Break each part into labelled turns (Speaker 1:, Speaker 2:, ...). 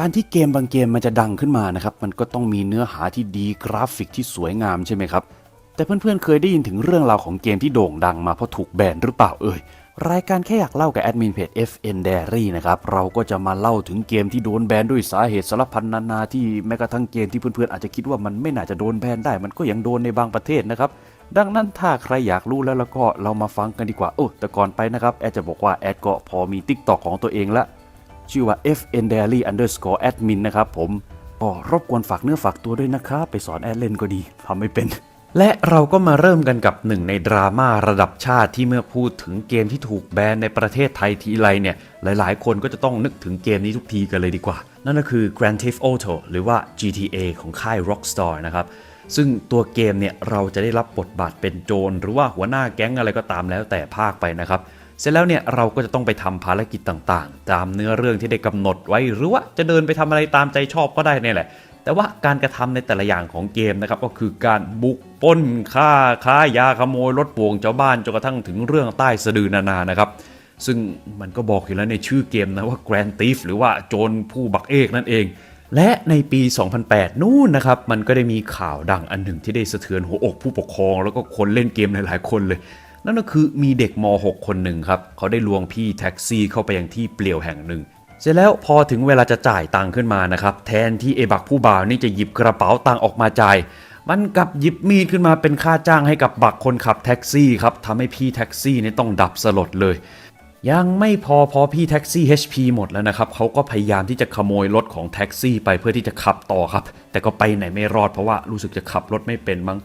Speaker 1: การที่เกมบางเกมมันจะดังขึ้นมานะครับ มันก็ต้องมีเนื้อหาที่ดีกราฟิกที่สวยงามใช่ไหมครับ แต่เพื่อนๆเคยได้ยินถึงเรื่องราวของเกมที่โด่งดังมาเพราะถูกแบนหรือเปล่าเอ่ย รายการแค่อยากเล่ากับแอดมินเพจ FN Diary นะครับ เราก็จะมาเล่าถึงเกมที่โดนแบนด้วยสาเหตุสารพันนานาที่แม้กระทั่งเกมที่เพื่อนๆอาจจะคิดว่ามันไม่น่าจะโดนแบนได้ มันก็ยังโดนในบางประเทศนะครับดังนั้นถ้าใครอยากรู้แล้วแล้วก็เรามาฟังกันดีกว่า โอ้แต่ก่อนไปนะครับ แอดจะบอกว่าแอดก็พอมี TikTok ของตัวเองละ ชื่อว่า FN Daily Underscore Admin นะครับผมก็รบกวนฝากเนื้อฝากตัวด้วยนะครับไปสอนแอดเล่นก็ดีทำไม่เป็น และเราก็มาเริ่มกันกับหนึ่งในดราม่าระดับชาติที่เมื่อพูดถึงเกมที่ถูกแบนในประเทศไทยทีไรเนี่ย หลายๆ คนก็จะต้องนึกถึงเกมนี้ทุกทีกันเลยดีกว่า นั่นก็คือ Grand Theft Auto หรือว่า GTA ของค่าย Rockstar นะครับซึ่งตัวเกมเนี่ยเราจะได้รับบทบาทเป็นโจรหรือว่าหัวหน้าแก๊งอะไรก็ตามแล้วแต่ภาคไปนะครับ เสร็จแล้วเนี่ยเราก็จะต้องไปทำภารกิจต่างๆ ตามเนื้อเรื่องที่ได้กำหนดไว้หรือว่าจะเดินไปทำอะไรตามใจชอบก็ได้เนี่ยแหละ แต่ว่าการกระทำในแต่ละอย่างของเกมนะครับก็คือการบุกป้นฆ่าค้ายาขโมยรถป่วงชาวบ้านจนกระทั่งถึงเรื่องใต้สะดือนานานะครับ ซึ่งมันก็บอกอยู่แล้วในชื่อเกมนะว่า Grand Thief หรือว่าโจรผู้บักเอกนั่นเองและในปี 2008 นู่นนะครับ มันก็ได้มีข่าวดังอันหนึ่งที่ได้สะเทือนหัวอกผู้ปกครอง แล้วก็คนเล่นเกมหลายๆคนเลย นั่นก็คือมีเด็กม .6 คนหนึ่งครับ เขาได้ลวงพี่แท็กซี่เข้าไปยังที่เปลี่ยวแห่งหนึ่ง เสร็จแล้วพอถึงเวลาจะจ่ายตังค์ขึ้นมานะครับ แทนที่เอบักผู้บ่าวนี่จะหยิบกระเป๋าตังค์ออกมาจ่าย มันกลับหยิบมีดขึ้นมาเป็นค่าจ้างให้กับบักคนขับแท็กซี่ครับทำให้พี่แท็กซี่นี่ต้องดับสลดเลยยังไม่พอพอพี่แท็กซี่ HP หมดแล้วนะครับเขาก็พยายามที่จะขโมยรถของแท็กซี่ไปเพื่อที่จะขับต่อครับ แต่ก็ไปไหนไม่รอดเพราะว่ารู้สึกจะขับรถไม่เป็นมั้ง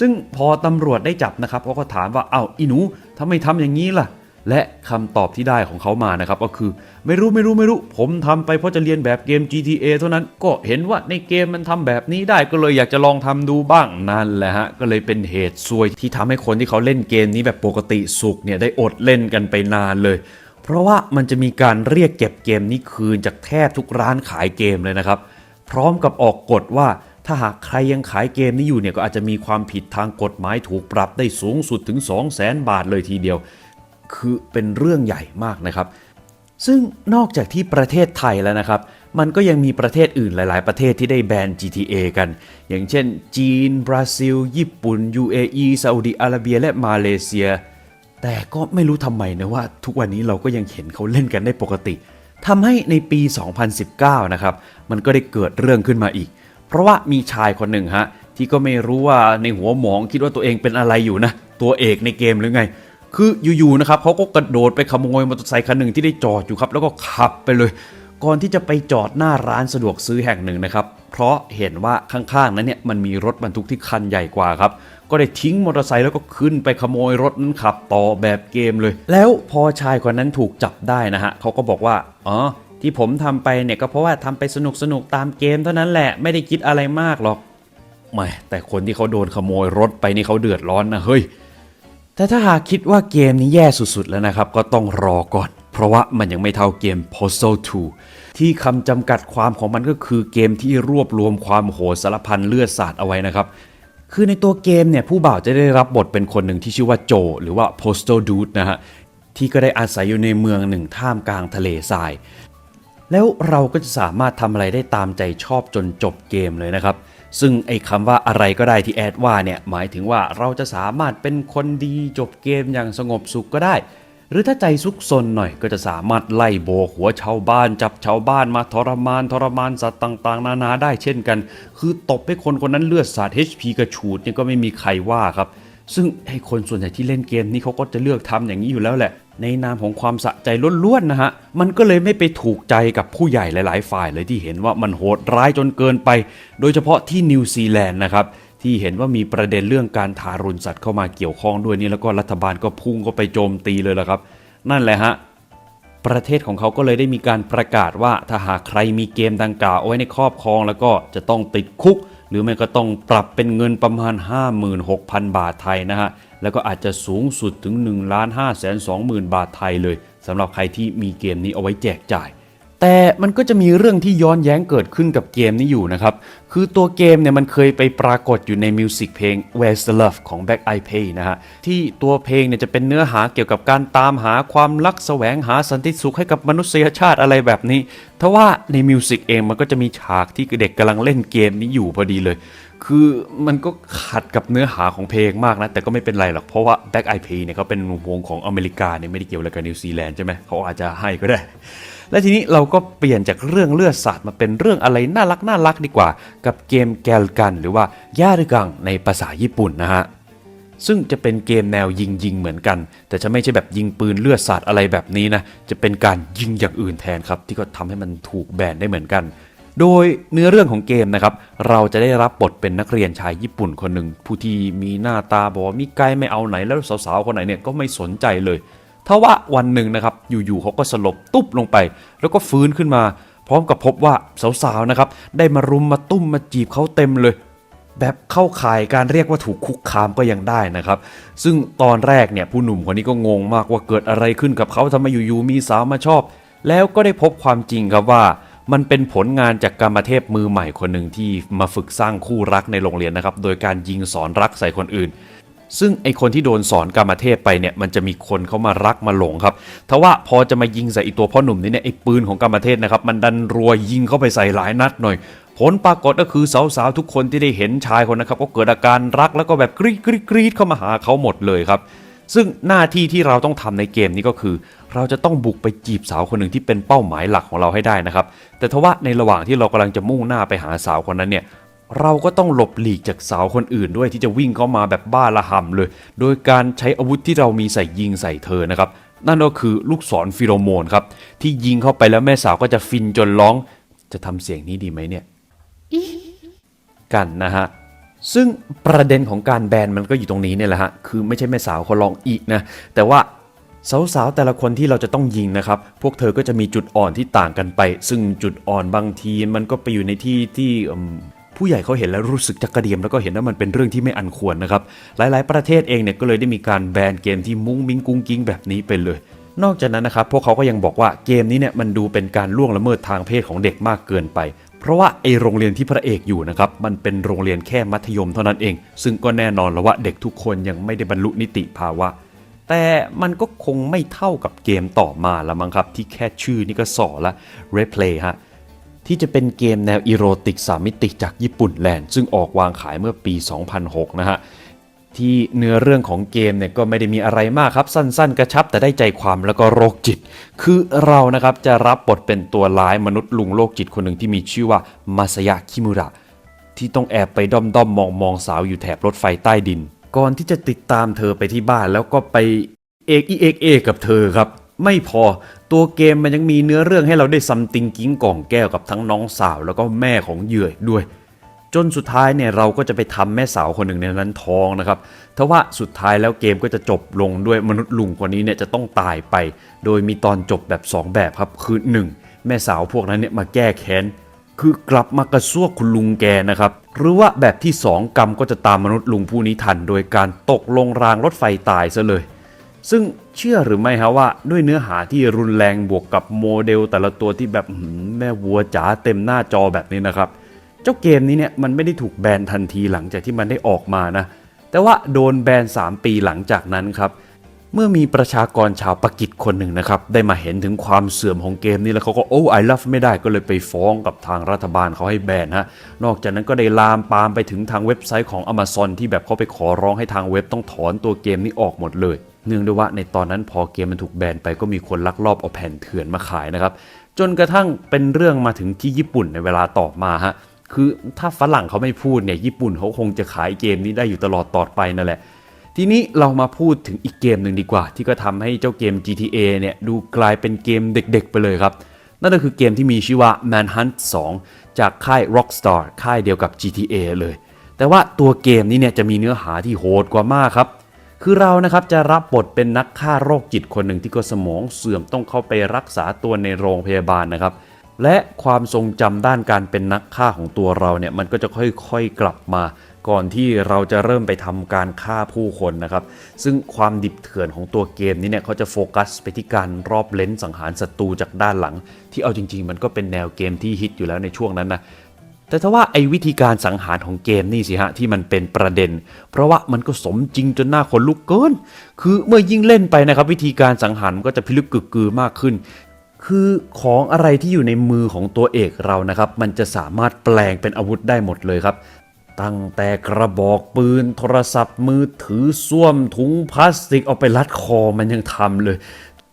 Speaker 1: ซึ่งพอตำรวจได้จับนะครับเขาก็ถามว่าเอ้าอีหนูทำไมทำอย่างนี้ล่ะ และคำตอบที่ได้ของเขามานะครับก็คือไม่รู้ไม่รู้ไม่รู้ ผมทำไปเพราะจะเรียนแบบเกม GTA เท่านั้นก็เห็นว่าในเกมมันทำแบบนี้ได้ก็เลยอยากจะลองทำดูบ้างนั่นแหละฮะก็เลยเป็นเหตุซวยที่ทำให้คนที่เขาเล่นเกมนี้แบบปกติสุขเนี่ยได้อดเล่นกันไปนานเลย เพราะว่ามันจะมีการเรียกเก็บเกมนี้คืนจากแทบทุกร้านขายเกมเลยนะครับพร้อมกับออกกฎว่า ถ้าหากใครยังขายเกมนี้อยู่เนี่ยก็อาจจะมีความผิดทางกฎหมายถูกปรับได้สูงสุดถึง 2 0 0แสนบาทเลยทีเดียว คือเป็นเรื่องใหญ่มากนะครับ ซึ่งนอกจากที่ประเทศไทยแล้วนะครับ มันก็ยังมีประเทศอื่นหลาย ๆ ประเทศที่ได้แบน GTA กัน อย่างเช่น จีน บราซิล ญี่ปุ่น UAE ซาอุดิอาระเบีย และมาเลเซีย แต่ก็ไม่รู้ทำไมนะว่า ทุกวันนี้เราก็ยังเห็นเขาเล่นกันได้ปกติทำให้ในปี 2019 นะครับ มันก็ได้เกิดเรื่องขึ้นมาอีก เพราะว่ามีชายคนหนึ่งฮะที่ก็ไม่รู้ว่าในหัวหมองคิดว่าตัวเองเป็นอะไรอยู่นะ ตัวเอกในเกมหรือไง คืออยู่ๆนะครับเขาก็กระโดดไปขโมยมอเตอร์ไซค์คันหนึ่งที่ได้จอดอยู่ครับ แล้วก็ขับไปเลย ก่อนที่จะไปจอดหน้าร้านสะดวกซื้อแห่งหนึ่งนะครับ เพราะเห็นว่าข้างๆนั้นเนี่ยมันมีรถบรรทุกที่คันใหญ่กว่าครับก็ได้ทิ้งมอเตอร์ไซค์แล้วก็ขึ้นไปขโมยรถนั้นขับต่อแบบเกมเลย แล้วพอชายคนนั้นถูกจับได้นะฮะเขาก็บอกว่าอ๋อ ที่ผมทำไปเนี่ยก็เพราะว่าทำไปสนุกสนุกๆตามเกมเท่านั้นแหละไม่ได้คิดอะไรมากหรอกไม่แต่คนที่เขาโดนขโมยรถไปนี่เขาเดือดร้อนนะเฮ้ยแต่ถ้าหากคิดว่าเกมนี้แย่สุดๆแล้วนะครับ ก็ต้องรอก่อน เพราะว่ามันยังไม่เท่าเกม Postal 2ที่คำจำกัดความของมันก็คือเกมที่รวบรวมความโหดสารพันเลือดสาดเอาไว้นะครับ คือในตัวเกมเนี่ยผู้บ่าวจะได้รับบทเป็นคนหนึ่งที่ชื่อว่าโจ หรือว่า Postal Dude นะฮะที่ก็ได้อาศัยอยู่ในเมืองหนึ่งท่ามกลางทะเลทราย แล้วเราก็จะสามารถทำอะไรได้ตามใจชอบจนจบเกมเลยนะครับ ซึ่งไอ้คำว่าอะไรก็ได้ที่แอดว่าเนี่ยหมายถึงว่าเราจะสามารถเป็นคนดีจบเกมอย่างสงบสุขก็ได้ หรือถ้าใจซุกซนหน่อยก็จะสามารถไล่โบหัวชาวบ้านจับชาวบ้านมาทรมานทรมานสัตว์ต่างๆ นานาได้เช่นกัน คือตบให้คนคนนั้นเลือดสาด HP กระฉูดเนี่ยก็ไม่มีใครว่าครับซึ่งไอ้คนส่วนใหญ่ที่เล่นเกมนี้เขาก็จะเลือกทำอย่างนี้อยู่แล้วแหละ ในนามของความสะใจล้วนๆนะฮะ มันก็เลยไม่ไปถูกใจกับผู้ใหญ่หลาย ๆ ฝ่ายเลยที่เห็นว่ามันโหดร้ายจนเกินไป โดยเฉพาะที่นิวซีแลนด์นะครับที่เห็นว่ามีประเด็นเรื่องการทารุณสัตว์เข้ามาเกี่ยวข้องด้วยนี่แล้วก็รัฐบาลก็พุ่งเข้าไปโจมตีเลยละครับ นั่นแหละฮะประเทศของเขาก็เลยได้มีการประกาศว่าถ้าหากใครมีเกมดังกล่าวเอาไว้ในครอบครอง แล้วก็จะต้องติดคุก หรือไม่ก็ต้องปรับเป็นเงินประมาณ 56,000 บาทไทยนะฮะ แล้วก็อาจจะสูงสุดถึง1 5 2 0 0 0 0 บาทไทยเลยสำหรับใครที่มีเกมนี้เอาไว้แจกจ่าย แต่มันก็จะมีเรื่องที่ย้อนแย้งเกิดขึ้นกับเกมนี้อยู่นะครับ คือตัวเกมเนี่ยมันเคยไปปรากฏอยู่ในมิวสิกเพลง Where's the Love ของ Back I Pay นะฮะ ที่ตัวเพลงเนี่ยจะเป็นเนื้อหาเกี่ยวกับการตามหาความรักแสวงหาสันติสุขให้กับมนุษยชาติอะไรแบบนี้ทว่าในมิวสิกเองมันก็จะมีฉากที่เด็กกำลังเล่นเกมนี้อยู่พอดีเลย คือมันก็ขัดกับเนื้อหาของเพลงมากนะ แต่ก็ไม่เป็นไรหรอก เพราะว่า Back I Pay เนี่ยเขาเป็นวงของอเมริกาเนี่ยไม่ได้เกี่ยวอะไรกับนิวซีแลนด์ใช่ไหมเขาอาจจะให้ก็ได้ และทีนี้เราก็เปลี่ยนจากเรื่องเลือดสาดมาเป็นเรื่องอะไรน่ารักน่ารักดีกว่า กับเกมแกลกัน หรือว่าย่ารึกังในภาษาญี่ปุ่นนะฮะซึ่งจะเป็นเกมแนวยิงยิงเหมือนกัน แต่จะไม่ใช่แบบยิงปืนเลือดสาดอะไรแบบนี้นะจะเป็นการยิงอย่างอื่นแทนครับ ที่ก็ทำให้มันถูกแบนได้เหมือนกัน โดยเนื้อเรื่องของเกมนะครับ เราจะได้รับบทเป็นนักเรียนชายญี่ปุ่นคนหนึ่งผู้ที่มีหน้าตาบอกว่ามีไกลไม่เอาไหนแล้วสาวๆคนไหนเนี่ยก็ไม่สนใจเลย ทว่าวันหนึ่งนะครับอยู่ๆเขาก็สลบตุ๊บลงไป แล้วก็ฟื้นขึ้นมา พร้อมกับพบว่าสาวๆนะครับได้มารุมมาตุ้มมาจีบเขาเต็มเลยแบบเข้าข่ายการเรียกว่าถูกคุกคามก็ยังได้นะครับ ซึ่งตอนแรกเนี่ยผู้หนุ่มคนนี้ก็งงมากว่าเกิดอะไรขึ้นกับเขาทำไมอยู่ๆมีสาวมาชอบ แล้วก็ได้พบความจริงครับว่า มันเป็นผลงานจากกรรมเทพมือใหม่คนหนึ่งที่มาฝึกสร้างคู่รักในโรงเรียนนะครับ โดยการยิงสอนรักใส่คนอื่น ซึ่งไอคนที่โดนสอนกรรมเทพไปเนี่ยมันจะมีคนเขามารักมาหลงครับทว่าพอจะมายิงใส่ไอตัวพ่อหนุ่มนี่เนี่ยไอปืนของกรรมเทพนะครับมันดันรัวยิงเข้าไปใส่หลายนัดหน่อย ผลปรากฏก็คือสาวๆทุกคนที่ได้เห็นชายคนนะครับก็เกิดอาการรักแล้วก็แบบกรีดกรีดกรีดเข้ามาหาเขาหมดเลยครับซึ่งหน้าที่ที่เราต้องทำในเกมนี้ก็คือ เราจะต้องบุกไปจีบสาวคนหนึ่งที่เป็นเป้าหมายหลักของเราให้ได้นะครับ แต่ทว่าในระหว่างที่เรากำลังจะมุ่งหน้าไปหาสาวคนนั้นเนี่ย เราก็ต้องหลบหลีกจากสาวคนอื่นด้วยที่จะวิ่งเข้ามาแบบบ้าระห่ำเลย โดยการใช้อาวุธที่เรามีใส่ยิงใส่เธอนะครับ นั่นก็คือลูกศรฟิโรโมนครับ ที่ยิงเข้าไปแล้วแม่สาวก็จะฟินจนร้อง จะทำเสียงนี้ดีไหมเนี่ย กันนะฮะซึ่งประเด็นของการแบนมันก็อยู่ตรงนี้เนี่ยแหละฮะ คือไม่ใช่แม่สาวเขาลองอีกนะ แต่ว่าสาวๆแต่ละคนที่เราจะต้องยิงนะครับ พวกเธอก็จะมีจุดอ่อนที่ต่างกันไป ซึ่งจุดอ่อนบางทีมันก็ไปอยู่ในที่ที่ ผู้ใหญ่เขาเห็นแล้วรู้สึกจักกระเดียมแล้วก็เห็นว่ามันเป็นเรื่องที่ไม่อันควรนะครับ หลาย ๆ ประเทศเองเนี่ยก็เลยได้มีการแบนเกมที่มุ้งมิ้งกุ้งกิ้งแบบนี้ไปเลย นอกจากนั้นนะครับพวกเขาก็ยังบอกว่าเกมนี้เนี่ยมันดูเป็นการล่วงละเมิดทางเพศของเด็กมากเกินไปเพราะว่าไอโรงเรียนที่พระเอกอยู่นะครับมันเป็นโรงเรียนแค่มัธยมเท่านั้นเอง ซึ่งก็แน่นอนแล้วว่าเด็กทุกคนยังไม่ได้บรรลุนิติภาวะ แต่มันก็คงไม่เท่ากับเกมต่อมาละมั้งครับ ที่แค่ชื่อนี่ก็สอละ Replay ฮะ ที่จะเป็นเกมแนวอีโรติกสามมิติจากญี่ปุ่นแลนด์ ซึ่งออกวางขายเมื่อปี 2006 นะฮะ ที่เนื้อเรื่องของเกมเนี่ยก็ไม่ได้มีอะไรมากครับ สั้นๆ กระชับแต่ได้ใจความแล้วก็โรคจิต คือเรานะครับจะรับบทเป็นตัวร้ายมนุษย์ลุงโรคจิตคนหนึ่งที่มีชื่อว่ามาซายะคิมุระ ที่ต้องแอบไปด้อมด้อมมองมองๆสาวอยู่แถบรถไฟใต้ดิน ก่อนที่จะติดตามเธอไปที่บ้านแล้วก็ไปเอกอีเอกเอกกับเธอครับ ไม่พอ ตัวเกมมันยังมีเนื้อเรื่องให้เราได้ซัมติงกิ้งกล่องแก้วกับทั้งน้องสาวแล้วก็แม่ของเหยื่อด้วย จนสุดท้ายเนี่ยเราก็จะไปทำแม่สาวคนหนึ่งในนั้นท้องนะครับทว่าสุดท้ายแล้วเกมก็จะจบลงด้วยมนุษย์ลุงคนนี้เนี่ยจะต้องตายไป โดยมีตอนจบแบบ 2 แบบครับคือ 1 แม่สาวพวกนั้นเนี่ยมาแก้แค้นคือกลับมากระซวกคุณลุงแกนะครับ หรือว่าแบบที่ 2 กรรมก็จะตามมนุษย์ลุงผู้นี้ทัน โดยการตกลงรางรถไฟตายซะเลย ซึ่ง เชื่อหรือไม่ฮะว่าด้วยเนื้อหาที่รุนแรงบวกกับโมเดล แต่ละตัวที่แบบแม่วัวจ๋าเต็มหน้าจอแบบนี้นะครับ เจ้าเกมนี้เนี่ยมันไม่ได้ถูกแบนทันทีหลังจากที่มันได้ออกมานะ แต่ว่าโดนแบน 3 ปีหลังจากนั้นครับ เมื่อมีประชากรชาวปากีสคนหนึ่งนะครับ ได้มาเห็นถึงความเสื่อมของเกมนี้แล้วเขาก็โอ้ไอ love ไม่ได้ก็เลยไปฟ้องกับทางรัฐบาลเขาให้แบนฮะนอกจากนั้นก็ได้ลามปามไปถึงทางเว็บไซต์ของ Amazon ที่แบบเขาไปขอร้องให้ทางเว็บต้องถอนตัวเกมนี้ออกหมดเลย เนื่องด้วยว่าในตอนนั้นพอเกมมันถูกแบนไปก็มีคนลักลอบเอาแผ่นเถื่อนมาขายนะครับ จนกระทั่งเป็นเรื่องมาถึงที่ญี่ปุ่นในเวลาต่อมาฮะคือถ้าฝรั่งเขาไม่พูดเนี่ยญี่ปุ่นเขาคงจะขายเกมนี้ได้อยู่ตลอดต่อไปนั่นแหละ ทีนี้เรามาพูดถึงอีกเกมหนึ่งดีกว่า ที่ก็ทำให้เจ้าเกม GTA เนี่ยดูกลายเป็นเกมเด็กๆไปเลยครับ นั่นก็คือเกมที่มีชื่อว่า Manhunt 2 จากค่าย Rockstar ค่ายเดียวกับ GTA เลย แต่ว่าตัวเกมนี้เนี่ยจะมีเนื้อหาที่โหดกว่ามากครับ คือเรานะครับจะรับบทเป็นนักฆ่าโรคจิตคนหนึ่งที่ก็สมองเสื่อมต้องเข้าไปรักษาตัวในโรงพยาบาลนะครับ และความทรงจำด้านการเป็นนักฆ่าของตัวเราเนี่ยมันก็จะค่อยๆกลับมา ก่อนที่เราจะเริ่มไปทำการฆ่าผู้คนนะครับ ซึ่งความดิบเถื่อนของตัวเกมนี้เนี่ยเขาจะโฟกัสไปที่การรอบเลนสังหารศัตรูจากด้านหลัง ที่เอาจริง ๆ มันก็เป็นแนวเกมที่ฮิตอยู่แล้วในช่วงนั้นนะ แต่ถ้าว่าไอ้วิธีการสังหารของเกมนี่สิฮะที่มันเป็นประเด็น เพราะว่ามันก็สมจริงจนหน้าขนลุกเกิน คือเมื่อยิ่งเล่นไปนะครับ วิธีการสังหารมันก็จะพิลึกกึกกือมากขึ้น คือของอะไรที่อยู่ในมือของตัวเอกเรานะครับ มันจะสามารถแปลงเป็นอาวุธได้หมดเลยครับ ตั้งแต่กระบอกปืน โทรศัพท์มือถือส้วมถุงพลาสติกเอาไปรัดคอมันยังทำเลย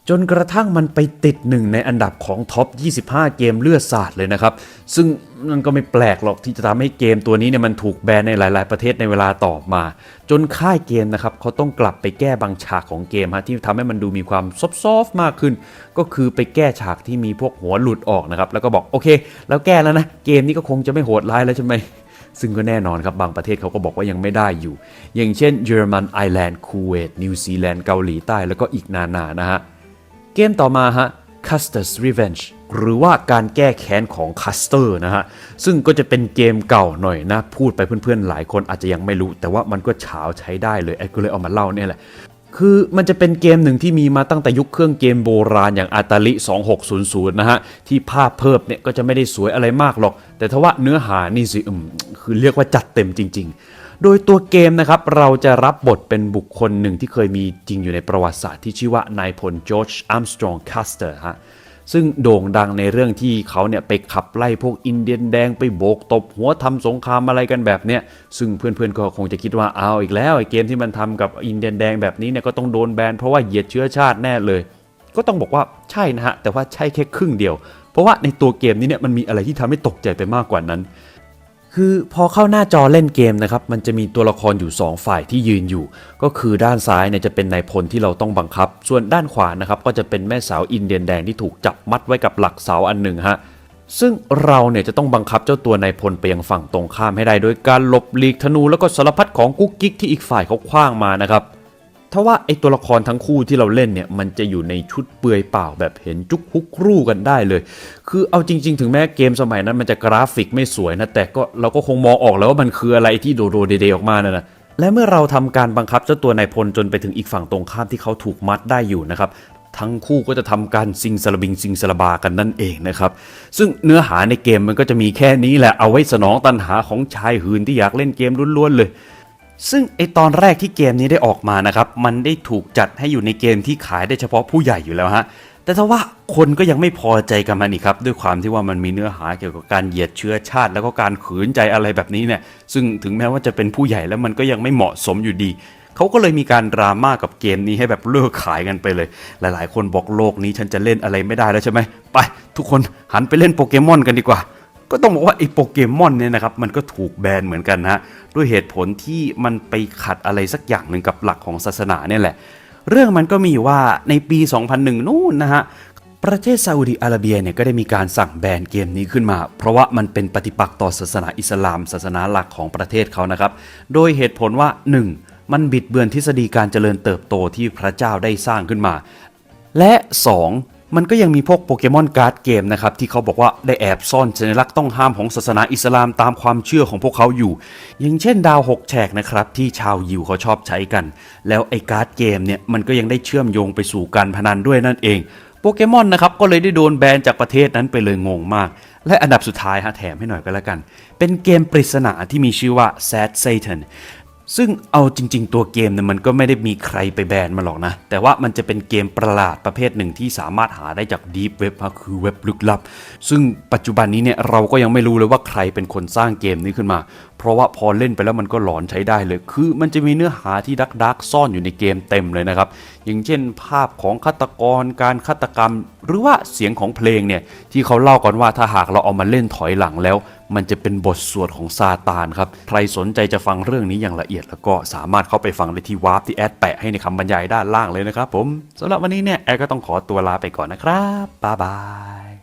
Speaker 1: จนกระทั่งมันไปติดหนึ่งในอันดับของท็อป 25 เกมเลือดสาดเลยนะครับ ซึ่งมันก็ไม่แปลกหรอกที่จะทำให้เกมตัวนี้เนี่ยมันถูกแบนในหลาย ๆ ประเทศในเวลาต่อมา จนค่ายเกมนะครับเขาต้องกลับไปแก้บางฉากของเกมฮะที่ทำให้มันดูมีความซอฟต์ๆมากขึ้น ก็คือไปแก้ฉากที่มีพวกหัวหลุดออกนะครับแล้วก็บอกโอเค แล้วแก้แล้วนะเกมนี้ก็คงจะไม่โหดร้ายแล้วใช่ไหมซึ่งก็แน่นอนครับบางประเทศเขาก็บอกว่ายังไม่ได้อยู่ อย่างเช่นเยอรมันไอร์แลนด์คูเวตนิวซีแลนด์เกาหลีใต้แล้วก็อีกนานานะฮะ เกมต่อมาฮะ Custer's Revenge หรือว่าการแก้แค้นของ Custer นะฮะ ซึ่งก็จะเป็นเกมเก่าหน่อยนะ พูดไปเพื่อนๆ หลายคนอาจจะยังไม่รู้ แต่ว่ามันก็เฉาใช้ได้เลยไอ้ก็เลยเอามาเล่าเนี่ยแหละ คือมันจะเป็นเกมหนึ่งที่มีมาตั้งแต่ยุคเครื่องเกมโบราณอย่างอาตาลิ 2600 นะฮะ ที่ภาพเพิ่มเนี่ยก็จะไม่ได้สวยอะไรมากหรอก แต่ถว่าเนื้อหานี่สิอืมคือเรียกว่าจัดเต็มจริง ๆ โดยตัวเกมนะครับเราจะรับบทเป็นบุคคลหนึ่งที่เคยมีจริงอยู่ในประวัติศาสตร์ที่ชื่อว่านายพลจอร์จอัมสตรองคัสเตอร์ฮะซึ่งโด่งดังในเรื่องที่เขาเนี่ยไปขับไล่พวกอินเดียนแดงไปโบกตบหัวทำสงครามอะไรกันแบบเนี้ยซึ่งเพื่อนๆก็คงจะคิดว่าเอาอีกแล้วไอ้เกมที่มันทำกับอินเดียนแดงแบบนี้เนี่ยก็ต้องโดนแบนเพราะว่าเหยียดเชื้อชาติแน่เลย ก็ต้องบอกว่าใช่นะฮะแต่ว่าใช่แค่ครึ่งเดียว เพราะว่าในตัวเกมนี้เนี่ยมันมีอะไรที่ทำให้ตกใจไปมากกว่านั้น คือพอเข้าหน้าจอเล่นเกมนะครับ มันจะมีตัวละครอยู่ 2 ฝ่ายที่ยืนอยู่ ก็คือด้านซ้ายเนี่ยจะเป็นนายพลที่เราต้องบังคับ ส่วนด้านขวานะครับก็จะเป็นแม่สาวอินเดียนแดงที่ถูกจับมัดไว้กับหลักเสาอันหนึ่งฮะซึ่งเราเนี่ยจะต้องบังคับเจ้าตัวนายพลไปยังฝั่งตรงข้ามให้ได้ โดยการหลบหลีกธนูแล้วก็สารพัดของกุ๊กกิ๊กที่อีกฝ่ายเขาคว้างมานะครับ ถ้าว่าไอตัวละครทั้งคู่ที่เราเล่นเนี่ยมันจะอยู่ในชุดเปลือยเปล่าแบบเห็นจุกฮุกรูกันได้เลย คือเอาจริง ๆ ถึงแม้เกมสมัยนั้นมันจะกราฟิกไม่สวยนะแต่ก็เราก็คงมองออกแล้วว่ามันคืออะไรที่โดโดเดเดออกมาน่ะนะและเมื่อเราทำการบังคับเจ้าตัวนายพลจนไปถึงอีกฝั่งตรงข้ามที่เขาถูกมัดได้อยู่นะครับทั้งคู่ก็จะทำการซิงสลบิงซิงสลบากันนั่นเองนะครับ ซึ่งเนื้อหาในเกมมันก็จะมีแค่นี้แหละเอาไว้สนองตันหาของชายหืนที่อยากเล่นเกมล้วนๆเลย ซึ่งไอตอนแรกที่เกมนี้ได้ออกมานะครับ มันได้ถูกจัดให้อยู่ในเกมที่ขายได้เฉพาะผู้ใหญ่อยู่แล้วฮะ แต่ถ้าว่าคนก็ยังไม่พอใจกับมันอีกครับ ด้วยความที่ว่ามันมีเนื้อหาเกี่ยวกับการเหยียดเชื้อชาติ แล้วก็การขืนใจอะไรแบบนี้เนี่ย ซึ่งถึงแม้ว่าจะเป็นผู้ใหญ่แล้วมันก็ยังไม่เหมาะสมอยู่ดี เขาก็เลยมีการดราม่ากับเกมนี้ให้แบบเลิกขายกันไปเลย หลาย ๆ คนบอกโลกนี้ฉันจะเล่นอะไรไม่ได้แล้วใช่ไหมไป ทุกคนหันไปเล่นโปเกมอนกันดีกว่า ก็ต้องบอกว่าไอ้โปเกมอนเนี่ยนะครับมันก็ถูกแบนเหมือนกันนะฮะด้วยเหตุผลที่มันไปขัดอะไรสักอย่างหนึ่งกับหลักของศาสนาเนี่ยแหละ เรื่องมันก็มีว่าในปี 2001 นู่นนะฮะประเทศซาอุดิอาระเบียเนี่ยก็ได้มีการสั่งแบนเกมนี้ขึ้นมา เพราะว่ามันเป็นปฏิปักษ์ต่อศาสนาอิสลาม ศาสนาหลักของประเทศเขานะครับ โดยเหตุผลว่า 1. มันบิดเบือนทฤษฎีการเจริญเติบโตที่พระเจ้าได้สร้างขึ้นมา และ 2. มันก็ยังมีพวกโปเกมอนการ์ดเกมนะครับที่เขาบอกว่าได้แอบซ่อนสัญลักษณ์ต้องห้ามของศาสนาอิสลามตามความเชื่อของพวกเขาอยู่ อย่างเช่นดาวหกแฉกนะครับที่ชาวยิวเขาชอบใช้กัน แล้วไอ้การ์ดเกมเนี่ยมันก็ยังได้เชื่อมโยงไปสู่การพนันด้วยนั่นเองโปเกมอนนะครับก็เลยได้โดนแบนจากประเทศนั้นไปเลยงงมาก และอันดับสุดท้ายฮะแถมให้หน่อยก็แล้วกัน เป็นเกมปริศนาที่มีชื่อว่า Sad Satan ซึ่งเอาจริง ๆ ตัวเกมเนี่ยมันก็ไม่ได้มีใครไปแบนมาหรอกนะ แต่ว่ามันจะเป็นเกมประหลาดประเภทหนึ่งที่สามารถหาได้จาก Deep Web คือเว็บลึกลับ ซึ่งปัจจุบันนี้เนี่ยเราก็ยังไม่รู้เลยว่าใครเป็นคนสร้างเกมนี้ขึ้นมาเพราะว่าพอเล่นไปแล้วมันก็หลอนใช้ได้เลย คือมันจะมีเนื้อหาที่ดักดักซ่อนอยู่ในเกมเต็มเลยนะครับ อย่างเช่นภาพของฆาตกรการฆาตกรรม หรือว่าเสียงของเพลงเนี่ยที่เขาเล่ากันว่าถ้าหากเราเอามาเล่นถอยหลังแล้ว มันจะเป็นบทสวดของซาตานครับ ใครสนใจจะฟังเรื่องนี้อย่างละเอียดแล้วก็สามารถเข้าไปฟังได้ที่วาร์ปที่แอดแปะให้ในคำบรรยายด้านล่างเลยนะครับผมสำหรับวันนี้เนี่ยแอดก็ต้องขอตัวลาไปก่อนนะครับบ๊ายบาย